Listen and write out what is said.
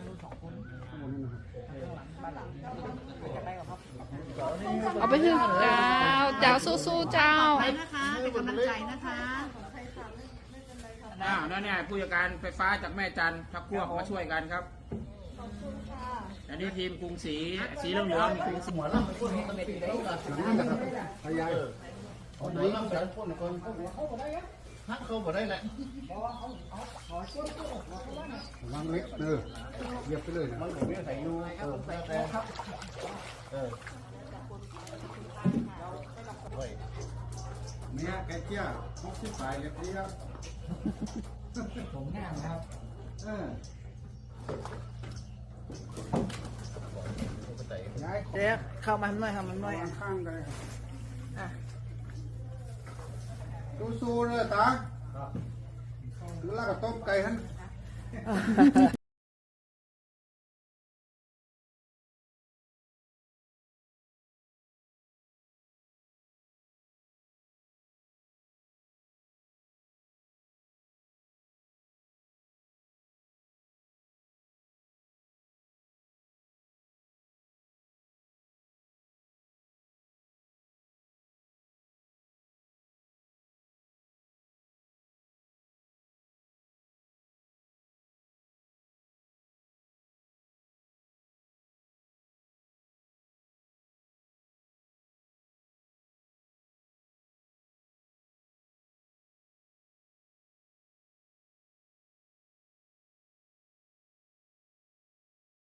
านนู้นสองคนข้างบนนั่นนะครับข้างหลังบ้านหลังจะได้กับครับเอาไปถึงเจ้าเจ้าสู้ๆเจ้า ไปนะคะเป็นกำลังใจนะคะอ่านั่นเนี่ยผู้จัดการไฟฟ้าจากแม่จันทร์พักพวกมาช่วยกันครับอันนี้ทีมกรุงศรีสีเหลืองๆมีกรุงศรีหลังนั่นนะครับพยายเอาไหนมาใส่พ่นก่อนฮักเขาบ่ได้แหละ วางเล็กเออเหยียบไปเลยนะมันผมไม่ใส่ยูเออแต่ครับเออเนี่ยแกเจ้าหกสิบสายเลยพี่ครับผมงามครับเออย้ายเจ๊เข้ามาหน่อยครับมันหน่อยข้างกันเลยครับอะสู้ๆเลยตา แล้วก็ต้มไก่ฮัน